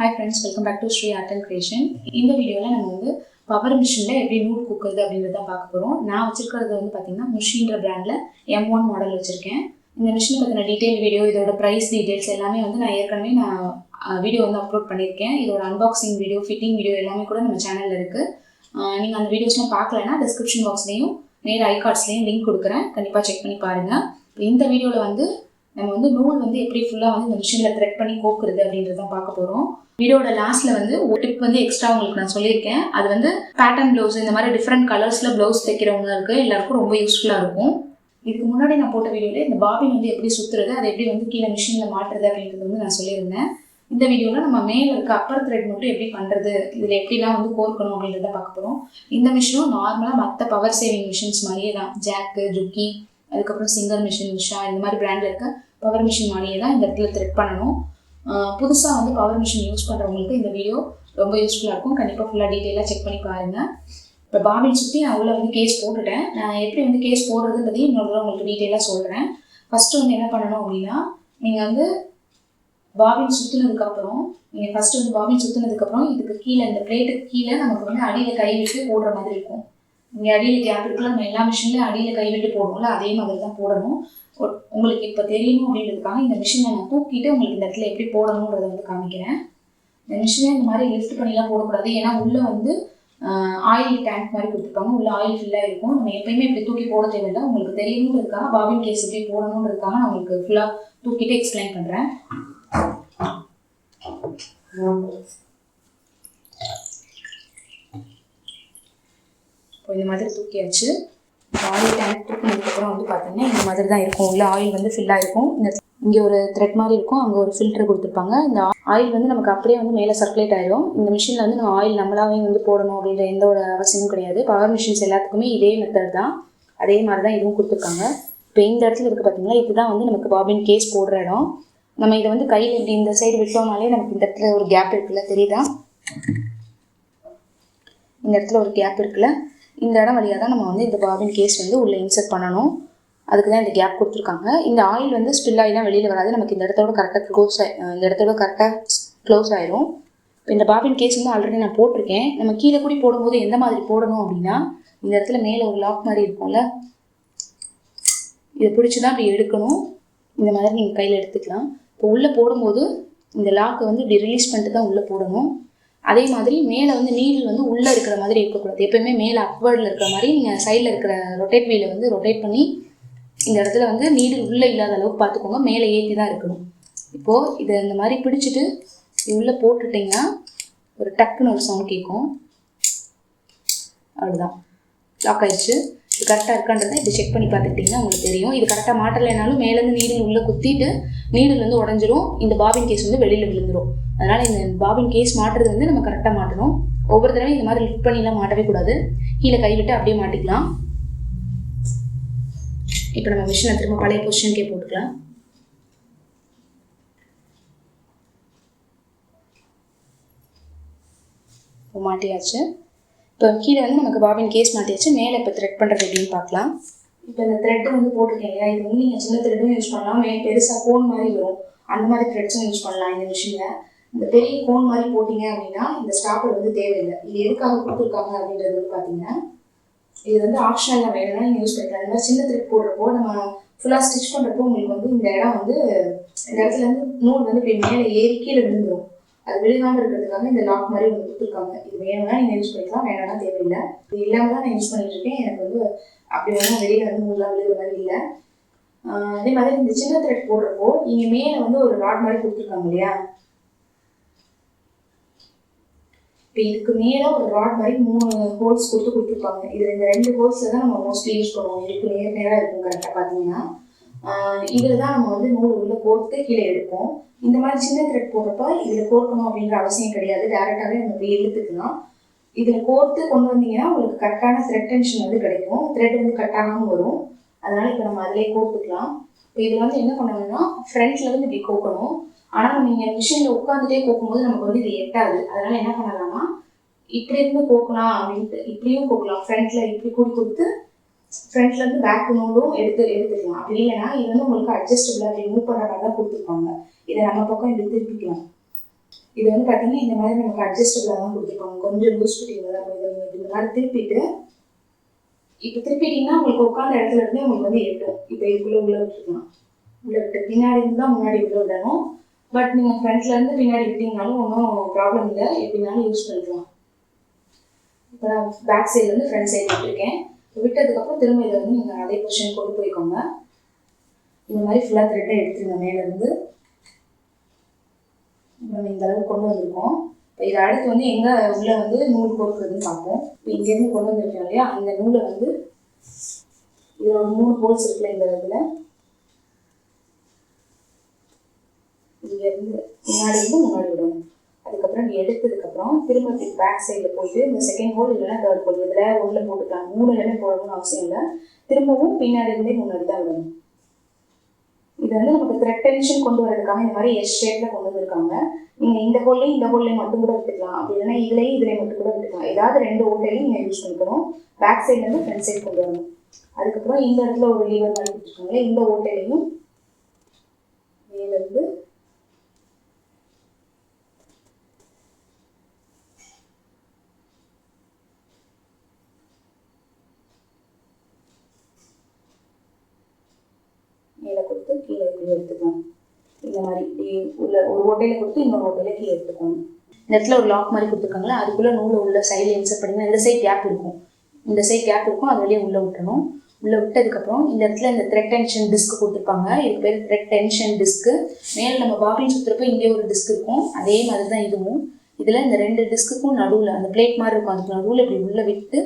Hi friends welcome back to Sri art and creation இந்த வீடியோவில் நம்ம வந்து பவர் மிஷினில் எப்படி நூல் குக்குறது அப்படின்றத பார்க்க போகிறோம் நான் வச்சுருக்கிறது வந்து பார்த்தீங்கன்னா முஷின்ற பிராண்டில் எம் ஒன் மாடல் வச்சுருக்கேன். இந்த மிஷினை பற்றின டீட்டெயில் வீடியோ இதோட ப்ரைஸ் டீட்டெயில்ஸ் எல்லாமே வந்து நான் ஏற்கனவே நான் வீடியோ வந்து அப்லோட் பண்ணியிருக்கேன். இதோட அன்பாக்சிங் வீடியோ ஃபிட்டிங் வீடியோ எல்லாமே கூட நம்ம சேனலில் இருக்குது நீங்கள் அந்த வீடியோஸ்லாம் பார்க்கலன்னா டிஸ்கிரிப்ஷன் பாக்ஸ்லேயும் நேர் ஐ கார்ட்ஸ்லேயும் லிங்க் கொடுக்குறேன். கண்டிப்பாக செக் பண்ணி பாருங்கள் இந்த வீடியோவில் வந்து நம்ம வந்து நூல் வந்து எப்படி ஃபுல்லாக வந்து இந்த மிஷினில் த்ரெட் பண்ணி கோக்குறது அப்படின்றத பார்க்க போகிறோம் வீடியோட லாஸ்ட்டில் வந்து ஒரு டிப் வந்து எக்ஸ்ட்ரா உங்களுக்கு நான் சொல்லியிருக்கேன். அது வந்து பேட்டர்ன் ப்ளவுஸ் இந்த மாதிரி டிஃப்ரெண்ட் கலர்ஸில் ப்ளவுஸ் தைக்கிறவங்களுக்கு எல்லாருக்கும் ரொம்ப யூஸ்ஃபுல்லாக இருக்கும். இதுக்கு முன்னாடி நான் போட்ட வீடியோவில் இந்த பாபின் வந்து எப்படி சுற்றுறது அதை எப்படி வந்து கீழே மிஷினில் மாட்டுறது அப்படின்றது வந்து நான் சொல்லியிருந்தேன். இந்த வீடியோவில் நம்ம மேலே இருக்க அப்பர் த்ரெட் மட்டும் எப்படி பண்ணுறது இதில் எப்படிலாம் வந்து கோர்க்கணும் அப்படின்றத பார்க்க போகிறோம் இந்த மிஷினும் நார்மலாக மற்ற பவர் சேவிங் மிஷின்ஸ் மாதிரியே தான். ஜாக்கு ஜுக்கி அதுக்கப்புறம் சிங்கர் மிஷின் மிஷா இந்த மாதிரி பிராண்டில் இருக்க பவர் மிஷின் மாதிரியே தான் இந்த இடத்துல த்ரெட் பண்ணணும். புதுசாக வந்து பவர் மிஷின் யூஸ் பண்ணுறவங்களுக்கு இந்த வீடியோ ரொம்ப யூஸ்ஃபுல்லாக இருக்கும். கண்டிப்பாக ஃபுல்லாக டீட்டெயிலாக செக் பண்ணி பாருங்கள் இப்போ பாபின் சுற்றி நான் உள்ளே வந்து கேஸ் போட்டுட்டேன். நான் எப்படி வந்து கேஸ் போடுறதுன்றதையும் இன்னொரு தடவை உங்களுக்கு டீட்டெயிலாக சொல்கிறேன் ஃபஸ்ட்டு வந்து என்ன பண்ணணும் அப்படின்னா நீங்கள் வந்து பாபின் சுற்றினதுக்கப்புறம் நீங்கள் ஃபஸ்ட்டு வந்து பாபின் சுற்றினதுக்கப்புறம் இதுக்கு கீழே இந்த பிளேட்டுக்கு கீழே நமக்கு வந்து அடியில் கை விட்டு போடுற மாதிரி இருக்கும். இங்கே அடியில் கேப் இருக்குல்ல நம்ம எல்லா மிஷின்லையும் அடியில் கை விட்டு போடுவோம்ல அதே மாதிரி தான் போடணும். உங்களுக்கு இப்போ தெரியணும் அப்படின்றதுக்காக இந்த மிஷினை நான் தூக்கிட்டு உங்களுக்கு இந்த இடத்துல எப்படி போடணுன்றதை வந்து காமிக்கிறேன். இந்த மிஷினை இந்த மாதிரி லிஃப்ட் பண்ணிலாம் போடக்கூடாது. ஏன்னா உள்ளே வந்து ஆயில் டேங்க் மாதிரி கொடுத்துருப்பாங்க. உள்ள ஆயில் ஃபுல்லாக இருக்கும். நம்ம எப்பயுமே இப்படி தூக்கி போட தேவையில்லை. உங்களுக்கு தெரியணுன்றதுக்காக பாபின் கேஸ் எப்படி போடணுன்றதுக்காக நான் உங்களுக்கு ஃபுல்லாக தூக்கிட்டு எக்ஸ்பிளைன் பண்ணுறேன் இப்போ இந்த மாதிரி தூக்கியாச்சு. ஆயில் டேங்க் தூக்கினதுக்கப்புறம் வந்து பார்த்தீங்கன்னா இந்த மாதிரி தான் இருக்கும். உள்ள ஆயில் வந்து ஃபில்லாக இருக்கும் இந்த இங்கே ஒரு த்ரெட் மாதிரி இருக்கும். அங்கே ஒரு ஃபில்டர் கொடுத்துருப்பாங்க. இந்த ஆயில் வந்து நமக்கு அப்படியே வந்து மேலே சர்க்குலேட் ஆயிடும் இந்த மிஷினில் வந்து நம்ம ஆயில் நம்மளாவே வந்து போடணும் அப்படின்ற எந்த ஒரு அவசியமும் கிடையாது. பவர் மிஷின்ஸ் எல்லாத்துக்குமே இதே மெத்தட் தான். அதே மாதிரி தான் இதுவும் கொடுத்துருக்காங்க. இப்போ இந்த இடத்துல இருக்குது பார்த்தீங்களா? இதுதான் வந்து நமக்கு பாபின் கேஸ் போடுற இடம். நம்ம இதை வந்து கையில் இப்படி இந்த சைடு விட்டோம்னாலே நமக்கு இந்த இடத்துல ஒரு கேப் இருக்குல்ல? தெரியுதா? இந்த இடத்துல ஒரு கேப் இருக்குல்ல? இந்த இடம் வழியாக தான் நம்ம வந்து இந்த பாபின் கேஸ் வந்து உள்ளே இன்சர்ட் பண்ணணும். அதுக்கு தான் இந்த கேப் கொடுத்துருக்காங்க. இந்த ஆயில் வந்து ஸ்பில் ஆகிலாம் வெளியில் வராது. நமக்கு இந்த இடத்தோட கரெக்டாக க்ளோஸ் இந்த இடத்தோட கரெக்டாக க்ளோஸ் ஆயிரும். இப்போ இந்த பாபின் கேஸ் வந்து ஆல்ரெடி நான் போட்டிருக்கேன். நம்ம கீழே கூடி போடும்போது எந்த மாதிரி போடணும் அப்படின்னா இந்த இடத்துல மேலே ஒரு லாக் மாதிரி இருக்கும்ல. இதை பிடிச்சி தான் இப்படி எடுக்கணும். இந்த மாதிரி நீங்கள் கையில் எடுத்துக்கலாம். இப்போ உள்ளே போடும்போது இந்த லாக்கை வந்து இப்படி ரிலீஸ் பண்ணிட்டு தான் உள்ளே போடணும். அதே மாதிரி மேலே வந்து நீடில் வந்து உள்ளே இருக்கிற மாதிரி இருக்கக்கூடாது. எப்பயுமே மேலே அப்வர்டில் இருக்கிற மாதிரி நீங்கள் சைடில் இருக்கிற ரொட்டேட் வீலை வந்து ரொட்டேட் பண்ணி இந்த இடத்துல வந்து நீடில் உள்ளே இல்லாத அளவுக்கு பார்த்துக்கோங்க. மேலே ஏற்றி தான் இருக்கணும். இப்போது இதை இந்த மாதிரி பிடிச்சிட்டு இது உள்ளே போட்டுட்டிங்கன்னா ஒரு டக்குன்னு ஒரு சவுண்ட் கேட்கும். அவ்வளோதான் லாக் ஆயிடுச்சு. இது கரெக்டாக இருக்கான்றதை இப்படி செக் பண்ணி பார்த்துக்கிட்டிங்கன்னா உங்களுக்கு தெரியும். இது கரெக்டாக மாட்டலைனாலும் மேலேருந்து நீடில் உள்ளே குத்திட்டு நீடில் வந்து உடஞ்சிரும். இந்த பாபின் கேஸ் வந்து வெளியில் விழுந்துடும் அதனால் இந்த பாபின் கேஸ் மாட்டுறது வந்து நம்ம கரெக்டாக மாட்டணும் ஒவ்வொரு தடவையும் இந்த மாதிரி லிஃப்ட் பண்ணிலாம் மாட்டவே கூடாது. கீழே கைவிட்டு அப்படியே மாட்டிக்கலாம். இப்போ நம்ம மிஷினை திரும்ப பழைய பொசிஷனுக்கே போட்டுக்கலாம். இப்போ மாட்டியாச்சு. இப்போ கீழே வந்து நமக்கு பாபின் கேஸ் மாட்டியாச்சு. மேலே இப்போ த்ரெட் பண்ணுறது எப்படின்னு பார்க்கலாம். இப்போ இந்த த்ரெட்டு வந்து போட்டிருக்கேன் இல்லையா? இது வந்து நீங்கள் சின்ன த்ரெட்டும் யூஸ் பண்ணலாம். மே பெருசாக கோன் மாதிரி வரும். அந்த மாதிரி த்ரெட்ஸும் யூஸ் பண்ணலாம் இந்த மிஷினில் இந்த பெரிய கோன் மாதிரி போட்டிங்க அப்படின்னா இந்த ஸ்டாப்பர் வந்து தேவையில்லை. இது எதுக்காக கொடுத்துருக்காங்க அப்படின்றது வந்து பார்த்தீங்கன்னா இது வந்து ஆப்ஷனில் வேணும்னா நீங்கள் யூஸ் பண்ணிக்கலாம். இந்த மாதிரி சின்ன த்ரெட் போடுறப்போ நம்ம ஃபுல்லாக ஸ்டிச் பண்ணுறப்போ உங்களுக்கு வந்து இந்த இடம் வந்து இந்த இடத்துல இருந்து நூல் வந்து இப்படி மேலே ஏறி கீழே விழுந்துடும் அது விழுகாமல் இருக்கிறதுக்காக இந்த லாக் மாதிரி ஒன்று கொடுத்துருக்காங்க. இது வேணும்னா நீங்கள் யூஸ் பண்ணிக்கலாம் வேணும்னா தேவையில்லை. இது இல்லாமல் தான் நான் யூஸ் பண்ணிட்டு இருக்கேன். எனக்கு வந்து அப்படி வேணால் வெளியே வந்து நூல்லாம் விழுகிற மாதிரி இல்லை. அதே மாதிரி இந்த சின்ன த்ரெட் போடுறப்போ நீங்கள் மேலே வந்து ஒரு ராட் மாதிரி கொடுத்துருக்காங்க இல்லையா? இப்போ இதுக்கு மேலே ஒரு ராட் மாதிரி மூணு ஹோல்ஸ் கொடுத்து கொடுத்துருப்பாங்க. இதில் இந்த ரெண்டு ஹோல்ஸில் தான் நம்ம மோஸ்ட்லி யூஸ் பண்ணுவோம். இதுக்கு நேர் நேராக இருக்கும் கரெக்டாக பார்த்தீங்கன்னா இதில் தான் நம்ம வந்து நூல் உள்ள கோர்த்து கீழே எடுப்போம். இந்த மாதிரி சின்ன த்ரெட் போடுறப்ப இதில் கோர்க்கணும் அப்படின்ற அவசியம் கிடையாது. டேரெக்டாகவே நம்ம போய் இழுத்துக்கலாம். இதில் கோர்த்து கொண்டு வந்தீங்கன்னா உங்களுக்கு கரெக்டான த்ரெட் டென்ஷன் வந்து கிடைக்கும். த்ரெட் வந்து கட் ஆகாமல் வரும். அதனால் இப்போ நம்ம அதிலே கோர்த்துக்கலாம். இப்போ இதில் வந்து என்ன பண்ணணும்னா ஃப்ரண்ட்லேருந்து இப்படி கோக்கணும். ஆனால் நீங்கள் மிஷினில் உட்காந்துட்டே கோக்கும்போது நமக்கு வந்து இது எட்டாது. அதனால் என்ன பண்ணலாம்னா இப்படி இருந்து போக்கலாம் அப்படின்ட்டு இப்படியும் கோக்கலாம். ஃப்ரண்ட்ல இப்படி கூடி கொடுத்து ஃப்ரண்ட்ல இருந்து பேக் நோடும் எடுத்து எடுத்துக்கலாம். அப்படி இல்லைன்னா இது வந்து உங்களுக்கு அட்ஜஸ்டபிள் ரிமூவ் மூவ் பண்ணுற மாதிரி தான் கொடுத்துருப்பாங்க. இதை நம்ம பக்கம் இப்படி திருப்பிக்கலாம். இது வந்து பார்த்தீங்கன்னா இந்த மாதிரி நமக்கு அட்ஜஸ்டபிளாக தான் கொடுத்துருப்பாங்க. கொஞ்சம் லூஸ் ஃபிட்டிங்கில் தான் இந்த மாதிரி திருப்பிட்டு இப்போ திருப்பிட்டீங்கன்னா உங்களுக்கு உட்காந்த இடத்துல இருந்து உங்களுக்கு வந்து எட்டும். இப்போ இதுக்குள்ளே உள்ள விட்டுருக்கலாம். உள்ள விட்டு பின்னாடி இருந்தால் முன்னாடி உள்ள விடணும். பட் நீங்கள் ஃப்ரண்ட்ல இருந்து பின்னாடி விட்டீங்கனாலும் ஒன்றும் ப்ராப்ளம் இல்லை. எப்படினாலும் யூஸ் பண்ணிக்கலாம். இப்போ நான் பேக் சைட்லேருந்து ஃப்ரண்ட் சைடு விட்டுருக்கேன் விட்டதுக்கப்புறம் திரும்ப இதை வந்து நீங்கள் அதே பொசிஷன் கொண்டு போய்க்கோங்க. இந்த மாதிரி ஃபுல்லாக த்ரெட்டை எடுத்துருங்க மேலேருந்து நம்ம இந்த அளவுக்கு கொண்டு வந்திருக்கோம். இப்போ இதை அடுத்து வந்து எங்கே உள்ளே வந்து நூல் கோர்க்குறதுன்னு பார்ப்போம். இப்போ இங்கேருந்து கொண்டு வந்திருக்கோம் இல்லையா? அந்த நூலை வந்து இதில் ஒரு மூணு ஹோல்ஸ் இருக்குல்ல இந்த இதில். இங்கேருந்து முன்னாடி இருந்து முன்னாடி விடணும். அதுக்கப்புறம் நீ எடுத்ததுக்கப்புறம் திரும்ப பேக் சைடில் போயிட்டு இந்த செகண்ட் ஹோல் இல்லைன்னா தேர்ட் ஹோல் இதில் ஒன்றில் போட்டுக்கலாம். மூணு இடமே போடணும்னு அவசியம் இல்லை. திரும்பவும் பின்னாடி இருந்தே முன்னாடி தான் விடணும். இது வந்து நமக்கு த்ரெட் டென்ஷன் கொண்டு வரதுக்காக இந்த மாதிரி எஸ் ஷேப்பில் கொண்டு வந்திருக்காங்க. நீங்கள் இந்த ஹோல்லையும் இந்த ஹோல்லையும் மட்டும் கூட விட்டுக்கலாம். அப்படி இல்லைன்னா இதுலேயும் இதுலேயும் மட்டும் கூட விட்டுக்கலாம். ஏதாவது ரெண்டு ஹோல்லையும் நீங்கள் யூஸ் பண்ணிக்கணும். பேக் சைட்லேருந்து ஃப்ரண்ட் சைடு கொண்டு வரணும். அதுக்கப்புறம் இந்த இடத்துல ஒரு லீவர் மாதிரி கொடுத்துருக்காங்களே இந்த ஓட்டையிலையும் மேலேருந்து மேலே கொடுத்து கீழே இப்படி எடுத்துக்கணும் இந்த மாதிரி இப்படி உள்ள ஒரு ஓட்டையில கொடுத்து இன்னொரு ஓட்டையில கீழே எடுத்துக்கணும் இந்த இடத்துல ஒரு லாக் மாதிரி கொடுத்துருக்காங்களா அதுக்குள்ள நூல உள்ள சைடில் இன்சர்ட் பண்ணிங்கன்னா இந்த சைடு கேப் இருக்கும். இந்த சைட் கேப் இருக்கும் அது வழியே உள்ள விட்டணும் உள்ள விட்டதுக்கப்புறம் இந்த இடத்துல இந்த த்ரெட் டென்ஷன் டிஸ்க் கொடுத்துருப்பாங்க. இதுக்கு பேர் த்ரெட் டென்ஷன் டிஸ்க்கு மேலே நம்ம பாபின் சுற்றுறப்ப இங்கே ஒரு டிஸ்க் இருக்கும். அதே மாதிரி தான் இதுவும். இதில் இந்த ரெண்டு டிஸ்க்குக்கும் நடுவில் அந்த பிளேட் மாதிரி இருக்கும். அதுக்கு நடுவில் இப்படி உள்ள விட்டு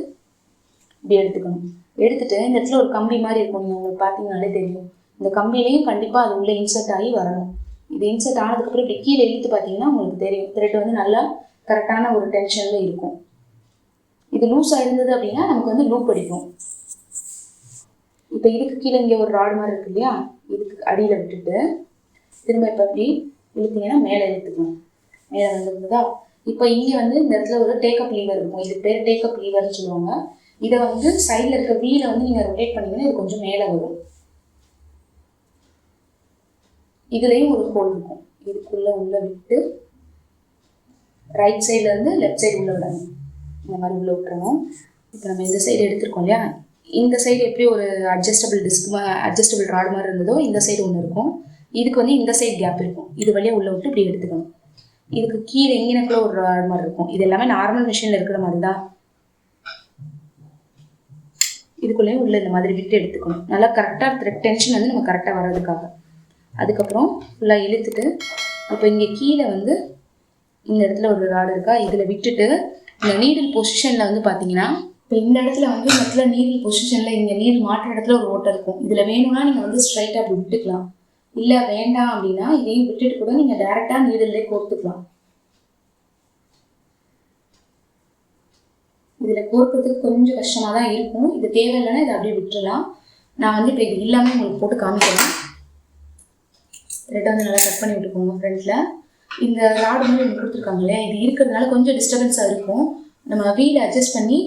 இப்படி எடுத்துக்கணும். எடுத்துட்டு இந்த இடத்துல ஒரு கம்பி மாதிரி இருக்கும். நீங்கள் உங்களுக்கு பார்த்தீங்கனாலே தெரியும். இந்த கம்பியிலையும் கண்டிப்பாக அது உள்ளே இன்சர்ட் ஆகி வரணும். இது இன்சர்ட் ஆனதுக்கப்புறம் இப்படி கீழே இழுத்து பார்த்தீங்கன்னா உங்களுக்கு தெரியும். த்ரெட் வந்து நல்லா கரெக்டான ஒரு டென்ஷனில் இருக்கும். இது லூஸாக இருந்தது அப்படின்னா நமக்கு வந்து லூப் அடிக்கும். இப்போ இதுக்கு கீழே இங்கே ஒரு ராடு மாதிரி இருக்கு இல்லையா? இதுக்கு அடியில் விட்டுட்டு திரும்ப இப்போ அப்படி இழுத்தீங்கன்னா மேலே இழுத்துக்கணும். மேலே வந்துருந்ததா இப்போ இங்கே வந்து இந்த இடத்துல ஒரு டேக்கப் லீவர் இருக்கும். இது பேர் டேக்கப் லீவர்னு சொல்லுவாங்க. இதை வந்து சைடில் இருக்க வீலை வந்து நீங்கள் ரொட்டேட் பண்ணிங்கன்னா இது கொஞ்சம் மேலே வரும். இதுலேயும் ஒரு ஹோல் இருக்கும். இதுக்குள்ளே உள்ளே விட்டு ரைட் சைட்லேருந்து லெஃப்ட் சைடு உள்ளே விடணும். இந்த மாதிரி உள்ளே விட்டுறணும் இப்போ நம்ம இந்த சைடு எடுத்துருக்கோம் இல்லையா? இந்த சைடு எப்படி ஒரு அட்ஜஸ்டபிள் டிஸ்க் அட்ஜஸ்டபிள் ராடு மாதிரி இருந்ததோ இந்த சைடு ஒன்று இருக்கும். இதுக்கு வந்து இந்த சைடு கேப் இருக்கும். இது வழியாக உள்ளே விட்டு இப்படி எடுத்துக்கணும். இதுக்கு கீழே இங்கினக்குள்ள ஒரு ராடு மாதிரி இருக்கும். இது எல்லாமே நார்மல் மிஷினில் இருக்கிற மாதிரி தான். இதுக்குள்ளேயும் உள்ள இந்த மாதிரி விட்டு எடுத்துக்கணும். நல்லா கரெக்டாக த்ரெட் டென்ஷன் வந்து நம்ம கரெக்டாக வர்றதுக்காக. அதுக்கப்புறம் ஃபுல்லாக இழுத்துட்டு இப்போ இங்கே கீழே வந்து இந்த இடத்துல ஒரு ராடு இருக்கா இதில் விட்டுட்டு இந்த நீடில் பொசிஷனில் வந்து பார்த்தீங்கன்னா இப்போ இந்த இடத்துல வந்து இந்த நீடில் பொசிஷனில் இங்கே நீர் மாற்ற இடத்துல ஒரு ஓட்டை இருக்கும். இதில் வேணும்னா நீங்கள் வந்து ஸ்ட்ரைட்டாக அப்படி விட்டுக்கலாம். இல்லை வேண்டாம் அப்படின்னா இதையும் விட்டுட்டு கூட நீங்கள் டேரெக்டாக நீடிலே கோர்த்துக்கலாம். இதில் கோர்க்கிறதுக்கு கொஞ்சம் கஷ்டமாக தான் இருக்கும். இது தேவையில்லைன்னா இதை அப்படியே விட்டுடலாம் நான் வந்து இப்போ இது இல்லாமல் உங்களுக்கு போட்டு காமிக்கிறேன். த்ரெட்டை வந்து நல்லா கட் பண்ணி விட்டுக்கோங்க ஃப்ரண்ட்டில் இந்த ராடு வந்து எனக்கு கொடுத்துருக்காங்களே இது இருக்கிறதுனால கொஞ்சம் டிஸ்டர்பன்ஸாக இருக்கும். நம்ம வீல் அட்ஜஸ்ட் பண்ணி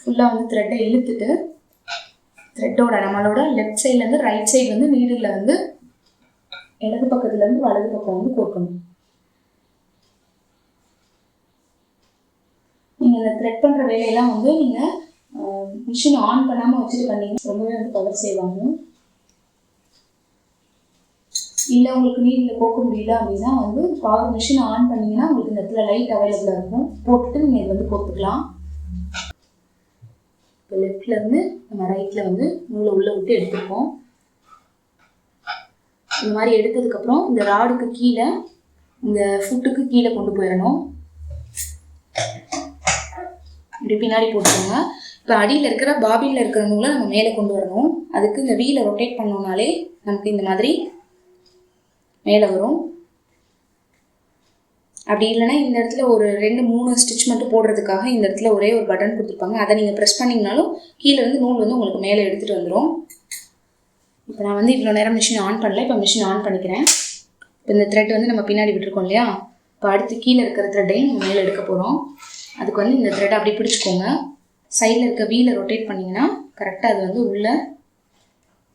ஃபுல்லாக வந்து த்ரெட்டை இழுத்துட்டு த்ரெட்டோட நம்மளோட லெஃப்ட் சைட்லேருந்து ரைட் சைடு வந்து நீடில் வந்து இடது பக்கத்துலேருந்து வலது பக்கம் வந்து கோர்க்கணும். நீங்கள் இந்த த்ரெட் பண்ணுற வேலையெல்லாம் வந்து நீங்கள் மிஷின் ஆன் பண்ணாமல் வச்சுட்டு பண்ணீங்கன்னா ரொம்பவே வந்து பவர் செய்வாங்க. இல்லை உங்களுக்கு நீரில் போக்க முடியல அப்படின்னா வந்து பவர் மிஷின் ஆன் பண்ணீங்கன்னா உங்களுக்கு இந்த இடத்துல லைட் அவைலபிளாக இருக்கும். போட்டுட்டு நீங்கள் இது வந்து போட்டுக்கலாம். இப்போ லெஃப்ட்லேருந்து நம்ம ரைட்டில் வந்து நூலை உள்ளே விட்டு எடுத்துருக்கோம் இந்த மாதிரி எடுத்ததுக்கப்புறம் இந்த ராடுக்கு கீழே இந்த ஃபுட்டுக்கு கீழே கொண்டு போயிடணும். இப்படி பின்னாடி போட்டுக்கோங்க. இப்போ அடியில் இருக்கிற பாபியில் இருக்கிற நூலை நம்ம மேலே கொண்டு வரணும். அதுக்கு இந்த வீலை ரொட்டேட் பண்ணோம்னாலே நமக்கு இந்த மாதிரி மேலே வரும். அப்படி இல்லைன்னா இந்த இடத்துல ஒரு ரெண்டு மூணு ஸ்டிச் மட்டும் போடுறதுக்காக இந்த இடத்துல ஒரே ஒரு பட்டன் கொடுத்துருப்பாங்க. அதை நீங்கள் ப்ரெஸ் பண்ணிங்கனாலும் கீழே இருந்து நூல் வந்து உங்களுக்கு மேலே எடுத்துகிட்டு வந்துடும் இப்போ நான் வந்து இவ்வளோ நேரம் மிஷின் ஆன் பண்ணல. இப்போ மிஷின் ஆன் பண்ணிக்கிறேன். இப்போ இந்த த்ரெட் வந்து நம்ம பின்னாடி விட்டுருக்கோம் இல்லையா? இப்போ அடுத்து கீழே இருக்கிற த்ரெட்டையும் நம்ம மேலே எடுக்க போகிறோம் அதுக்கு வந்து இந்த த்ரெட்டை அப்படி பிடிச்சிக்கோங்க. சைடில் இருக்க வீலை ரொட்டேட் பண்ணிங்கன்னா கரெக்டாக அது வந்து உள்ளே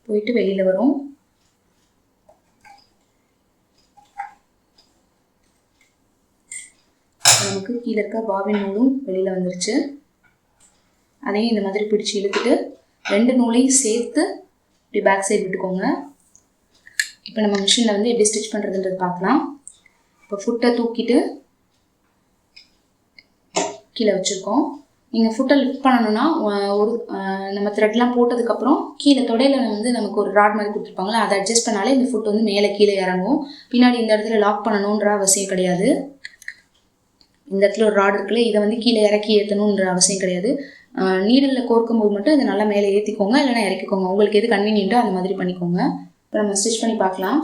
போயிட்டு வெளியில் வரும். நமக்கு கீழே இருக்க பாபின் நூலும் வெளியில் வந்துருச்சு. அதையும் இந்த மாதிரி பிடிச்சி இழுத்துட்டு ரெண்டு நூலையும் சேர்த்து இப்படி பேக் சைடு விட்டுக்கோங்க. இப்போ நம்ம மிஷினில் வந்து எப்படி ஸ்டிச் பண்ணுறதுன்றது பார்க்கலாம். இப்போ ஃபுட்டை தூக்கிட்டு கீழே வச்சுருக்கோம். நீங்கள் ஃபுட்டை லிஃப்ட் பண்ணணும்னா ஒரு நம்ம த்ரெட்லாம் போட்டதுக்கப்புறம் கீழே தொடையில் வந்து நமக்கு ஒரு ராட் மாதிரி கொடுத்துருப்பாங்களா அதை அட்ஜஸ்ட் பண்ணாலே இந்த ஃபுட் வந்து மேலே கீழே இறங்கும். பின்னாடி இந்த இடத்துல லாக் பண்ணணுன்ற அவசியம் கிடையாது. இந்த இடத்துல ஒரு ராட் இருக்குல்ல இதை வந்து கீழே இறக்கி ஏற்றணுன்ற அவசியம் கிடையாது. நீடலில் கோர்க்கும் போது மட்டும் இதை நல்லா மேலே ஏற்றிக்கோங்க இல்லைன்னா இறக்கிக்கோங்க. உங்களுக்கு எது கன்வீனியண்ட்டோ அந்த மாதிரி பண்ணிக்கோங்க. இப்போ நம்ம ஸ்டிச் பண்ணி பார்க்கலாம்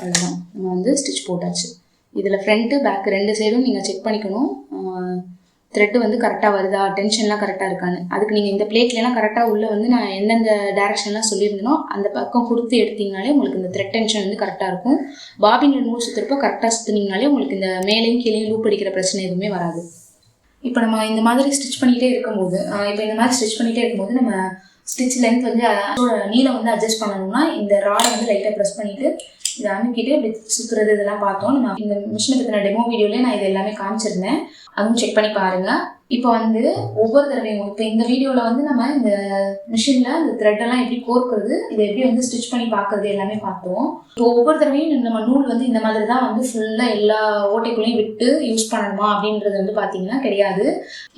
அவ்வளோதான் நம்ம வந்து ஸ்டிச் போட்டாச்சு. இதில் ஃப்ரண்ட்டு பேக் ரெண்டு சைடும் நீங்கள் செக் பண்ணிக்கணும். த்ரெட்டு வந்து கரெக்டாக வருதா? டென்ஷன்லாம் கரெக்டாக இருக்கான்னு. அதுக்கு நீங்கள் இந்த பிளேட்லலாம் கரெக்டாக உள்ளே வந்து நான் எந்தெந்த டேரக்ஷன்லாம் சொல்லியிருந்தனோ அந்த பக்கம் கொடுத்து எடுத்தீங்கனாலே உங்களுக்கு இந்த த்ரெட் டென்ஷன் வந்து கரெக்டாக இருக்கும். பாபினில் நூல் சுற்றுறப்போ கரெக்டாக சுற்றுனீங்கனாலே உங்களுக்கு இந்த மேலேயும் கீழேயும் லூப் அடிக்கிற பிரச்சனை எதுவுமே வராது. இப்போ நம்ம இந்த மாதிரி ஸ்டிச் பண்ணிகிட்டே இருக்கும்போது இப்போ இந்த மாதிரி ஸ்டிச் பண்ணிகிட்டே இருக்கும்போது நம்ம ஸ்டிச் லென்த் வந்து நீளம் வந்து அட்ஜஸ்ட் பண்ணணும்னா இந்த ராடை வந்து லைட்டாக ப்ரெஸ் பண்ணிவிட்டு இதை அமுக்கிட்டு இப்படி சுற்றுறது இதெல்லாம் பார்த்தோம். நம்ம இந்த மிஷினை பற்றின டெமோ வீடியோலேயே நான் இது எல்லாமே காமிச்சிருந்தேன். அதுவும் செக் பண்ணி பாருங்கள் இப்போ வந்து ஒவ்வொரு தடவையும் இப்போ இந்த வீடியோவில் வந்து நம்ம இந்த மிஷினில் இந்த த்ரெட்டெல்லாம் எல்லாம் எப்படி கோர்க்குறது இதை எப்படி வந்து ஸ்டிச் பண்ணி பார்க்குறது எல்லாமே பார்த்தோம். இப்போ ஒவ்வொரு தடவையும் நம்ம நூல் வந்து இந்த மாதிரி தான் வந்து ஃபுல்லாக எல்லா ஓட்டைக்குள்ளேயும் விட்டு யூஸ் பண்ணணுமா அப்படின்றது வந்து பார்த்தீங்கன்னா கிடையாது.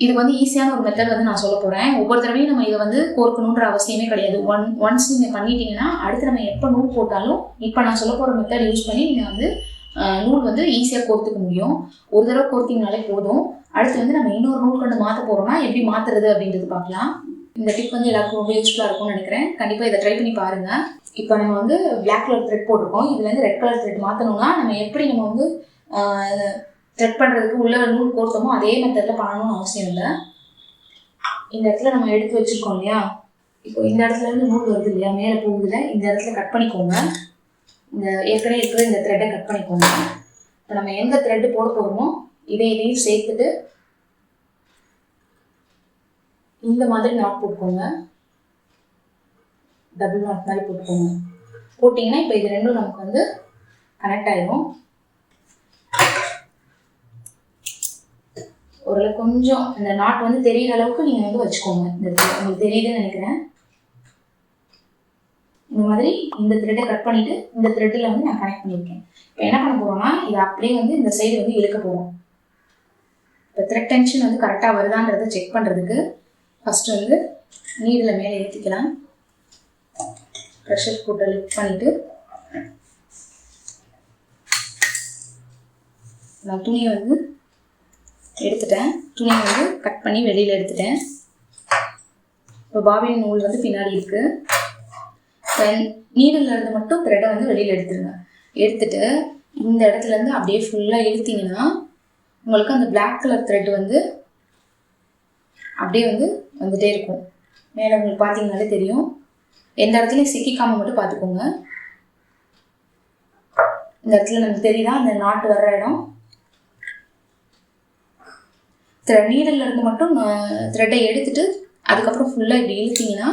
இது வந்து ஈஸியான ஒரு மெத்தட் வந்து நான் சொல்ல போகிறேன் ஒவ்வொரு தடவையும் நம்ம இதை வந்து கோர்க்கணுன்ற அவசியமே கிடையாது. ஒன் ஒன்ஸ் நீங்கள் பண்ணிட்டீங்கன்னா அடுத்து நம்ம எப்போ நூல் போட்டாலும் இப்போ நான் சொல்ல போகிற மெத்தட் யூஸ் பண்ணி நீங்கள் வந்து நூல் வந்து ஈஸியாக கோர்த்துக்க முடியும். ஒரு தடவை கோர்த்திங்கனாலே போதும். அடுத்து வந்து நம்ம இன்னொரு நூல் கொண்டு மாற்ற போகிறோம்னா எப்படி மாற்றுறது அப்படின்றது பார்க்கலாம். இந்த டிப் வந்து எல்லாருக்கும் ரொம்ப யூஸ்ஃபுல்லாக இருக்கும்னு நினைக்கிறேன். கண்டிப்பாக இதை ட்ரை பண்ணி பாருங்கள் இப்போ நம்ம வந்து பிளாக் கலர் த்ரெட் போட்டிருக்கோம். இதுலேருந்து ரெட் கலர் த்ரெட் மாற்றணும்னா நம்ம எப்படி நம்ம வந்து த்ரெட் பண்ணுறதுக்கு உள்ள நூல் கோர்த்தோமோ அதே மெத்தடில் பண்ணணும்னு அவசியம் இல்லை. இந்த இடத்துல நம்ம எடுத்து வச்சுருக்கோம் இல்லையா? இப்போ இந்த இடத்துல இருந்து நூல் வருது இல்லையா? மேலே போகுதுல. இந்த இடத்துல கட் பண்ணிக்கோங்க. இந்த ஏற்கனவே இருக்கிற இந்த த்ரெட்டை கட் பண்ணிக்கோங்க. இப்போ நம்ம எந்த த்ரெட்டு போட போகிறோமோ இதை இதையும் சேர்த்துட்டு இந்த மாதிரி நாட் போட்டுக்கோங்க. டபுள் நாட் மாதிரி போட்டுக்கோங்க. போட்டிங்கன்னா இப்போ இது ரெண்டும் நமக்கு வந்து கனெக்ட் ஆயிடும் ஓரளவு கொஞ்சம் இந்த நாட் வந்து தெரியிற அளவுக்கு நீங்கள் வந்து வச்சுக்கோங்க. இந்த உங்களுக்கு தெரியுதுன்னு நினைக்கிறேன். இந்த மாதிரி இந்த த்ரெட்டை கட் பண்ணிட்டு இந்த த்ரெட்டில் வந்து நான் கனெக்ட் பண்ணியிருக்கேன். இப்போ என்ன பண்ண போகிறோம்னா இதை அப்படியே வந்து இந்த சைடு வந்து இழுக்க போகிறோம் இப்போ த்ரெட் டென்ஷன் வந்து கரெக்டாக வருதான்றதை செக் பண்ணுறதுக்கு ஃபஸ்ட்டு வந்து நீடில் மேலே ஏற்றிக்கலாம் ப்ரெஷர் கூட்டை லிஃப்ட் பண்ணிவிட்டு நான் துணியை வந்து எடுத்துட்டேன். துணியை வந்து கட் பண்ணி வெளியில் எடுத்துட்டேன். இப்போ பாபின் நூல் வந்து பின்னாடி இருக்குது நீடில் இருந்து மட்டும் த்ரெட்டை வந்து வெளியில் எடுத்துருங்க. எடுத்துட்டு இந்த இடத்துல இருந்து அப்படியே ஃபுல்லாக இழுத்தீங்கன்னா உங்களுக்கு அந்த பிளாக் கலர் த்ரெட் வந்து அப்படியே வந்து வந்துட்டே இருக்கும். மேலே உங்களுக்கு பார்த்தீங்கனாலே தெரியும். எந்த இடத்துலையும் சிக்கிக்காமல் மட்டும் பார்த்துக்கோங்க இந்த இடத்துல நமக்கு தெரியுதா? அந்த நாட்டு வர்ற இடம். த்ரெட் இருந்து மட்டும் த்ரெட்டை எடுத்துட்டு அதுக்கப்புறம் ஃபுல்லாக இப்படி இழுத்தீங்கன்னா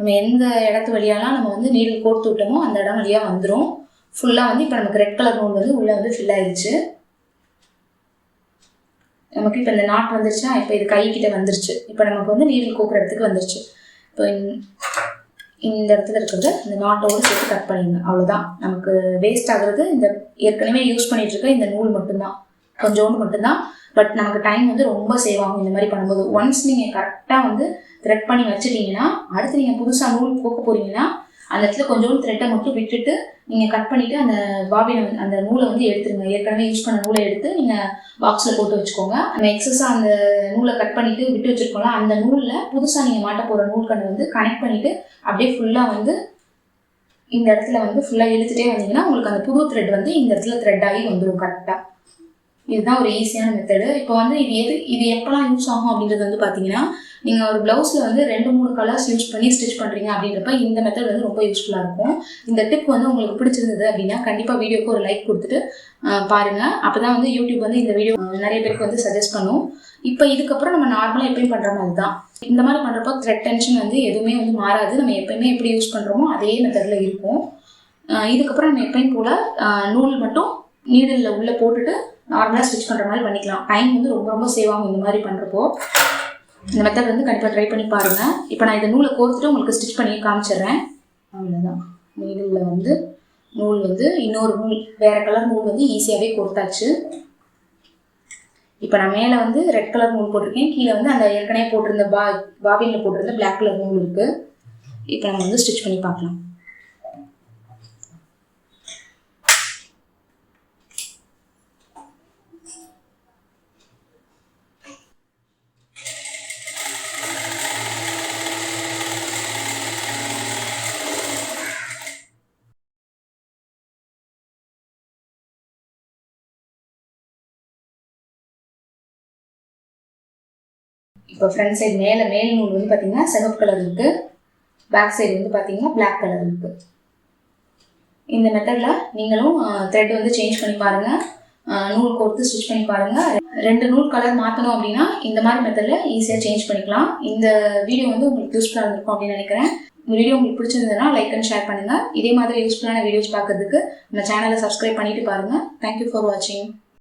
நம்ம எந்த இடத்து வழியாலாம் நம்ம வந்து நீடில் கோர்த்து விட்டோமோ அந்த இடம் வழியாக வந்துடும் ஃபுல்லாக வந்து இப்போ நமக்கு ரெட் கலர் நூல் வந்து உள்ளே வந்து ஃபில் ஆயிடுச்சு நமக்கு இப்போ இந்த நாட் வந்துருச்சா? இப்போ இது கை வந்துருச்சு. இப்போ நமக்கு வந்து நீடில் கோக்குற இடத்துக்கு வந்துருச்சு. இப்போ இந்த- இந்த இடத்துல இருக்கிறத இந்த நாட்டோடு சேர்த்து கட் பண்ணிடுங்க. அவ்வளோதான் நமக்கு வேஸ்ட் ஆகுறது இந்த ஏற்கனவே யூஸ் பண்ணிட்டு இருக்க இந்த நூல் மட்டும்தான். கொஞ்சோண்டு மட்டும்தான். பட் நமக்கு டைம் வந்து ரொம்ப சேவ் ஆகும் இந்த மாதிரி பண்ணும்போது. ஒன்ஸ் நீங்கள் கரெக்டாக வந்து த்ரெட் பண்ணி வச்சுட்டீங்கன்னா அடுத்து நீங்கள் புதுசாக நூல் போக்க போறீங்கன்னா அந்த இடத்துல கொஞ்சோண்டு த்ரெட்டை மட்டும் விட்டுட்டு நீங்கள் கட் பண்ணிவிட்டு அந்த பாபினை வந்து- அந்த நூலை வந்து எடுத்துருங்க. ஏற்கனவே யூஸ் பண்ண நூலை எடுத்து நீங்கள் பாக்ஸில் போட்டு வச்சுக்கோங்க. அந்த எக்ஸஸாக அந்த நூலை கட் பண்ணிவிட்டு விட்டு வச்சுருக்கோம்ல அந்த நூலில் புதுசாக நீங்கள் மாட்ட போகிற நூல்கண்டை வந்து கனெக்ட் பண்ணிவிட்டு அப்படியே ஃபுல்லாக வந்து இந்த இடத்துல வந்து ஃபுல்லாக இழுத்துட்டே வந்தீங்கன்னா உங்களுக்கு அந்த புது த்ரெட் வந்து இந்த இடத்துல த்ரெட் ஆகி வந்துடும் கரெக்டாக இதுதான் ஒரு ஈஸியான மெத்தடு இப்போ வந்து இது எது இது எப்போல்லாம் யூஸ் ஆகும் அப்படின்றது வந்து பார்த்தீங்கன்னா நீங்கள் ஒரு ப்ளவுஸில் வந்து ரெண்டு மூணு கலர்ஸ் யூஸ் பண்ணி ஸ்டிச் பண்ணுறீங்க அப்படின்றப்ப இந்த மெத்தட் வந்து ரொம்ப யூஸ்ஃபுல்லாக இருக்கும். இந்த டிப் வந்து உங்களுக்கு பிடிச்சிருந்தது அப்படின்னா கண்டிப்பாக வீடியோக்கு ஒரு லைக் கொடுத்துட்டு பாருங்கள் அப்போ தான் வந்து யூடியூப் வந்து இந்த வீடியோ நிறைய பேருக்கு வந்து சஜஸ்ட் பண்ணும். இப்போ இதுக்கப்புறம் நம்ம நார்மலாக எப்பயும் பண்ணுற மாதிரி தான் இந்த மாதிரி பண்ணுறப்போ த்ரெட் டென்ஷன் வந்து எதுவுமே வந்து மாறாது. நம்ம எப்பயுமே எப்படி யூஸ் பண்ணுறோமோ அதே மெத்தடில் இருக்கும். இதுக்கப்புறம் நம்ம எப்பயும் போல் நூல் மட்டும் நீடில் உள்ளே போட்டுட்டு நார்மலாக ஸ்டிச் பண்ணுற மாதிரி பண்ணிக்கலாம். டைம் வந்து ரொம்ப ரொம்ப சேவ் ஆகும் இந்த மாதிரி பண்ணுறப்போ இந்த மெத்தட் வந்து கண்டிப்பாக ட்ரை பண்ணி பாருங்கள் இப்போ நான் இந்த நூலை கோர்த்துட்டு உங்களுக்கு ஸ்டிச் பண்ணி காமிச்சிடுறேன். அவ்வளோதான் நீடில் வந்து நூல் வந்து இன்னொரு நூல் வேறு கலர் நூல் வந்து ஈஸியாகவே கொடுத்தாச்சு இப்போ நான் மேலே வந்து ரெட் கலர் நூல் போட்டிருக்கேன். கீழே வந்து அந்த ஏற்கனவே போட்டிருந்த பா பாபினில் போட்டிருந்த பிளாக் கலர் நூல் இருக்குது இப்போ நம்ம வந்து ஸ்டிச் பண்ணி பார்க்கலாம். இப்போ ஃப்ரண்ட் சைடு மேலே மேல் நூல் வந்து பார்த்தீங்கன்னா சிகப்பு கலர் இருக்குது பேக் சைடு வந்து பார்த்தீங்கன்னா பிளாக் கலர் இருக்குது இந்த மெத்தடில் நீங்களும் த்ரெட் வந்து சேஞ்ச் பண்ணி பாருங்கள் நூல் கோர்த்து ஸ்டிச் பண்ணி பாருங்கள் ரெண்டு நூல் கலர் மாற்றணும் அப்படின்னா இந்த மாதிரி மெத்தடில் ஈஸியாக சேஞ்ச் பண்ணிக்கலாம். இந்த வீடியோ வந்து உங்களுக்கு யூஸ்ஃபுல்லாக இருந்திருக்கும் அப்படின்னு நினைக்கிறேன். இந்த வீடியோ உங்களுக்கு பிடிச்சிருந்ததுன்னா லைக் அண்ட் ஷேர் பண்ணுங்கள் இதே மாதிரி யூஸ்ஃபுல்லான வீடியோஸ் பார்க்கறதுக்கு நம்ம சேனலை சப்ஸ்கிரைப் பண்ணிட்டு பாருங்கள் தேங்க்யூ ஃபார் வாட்சிங்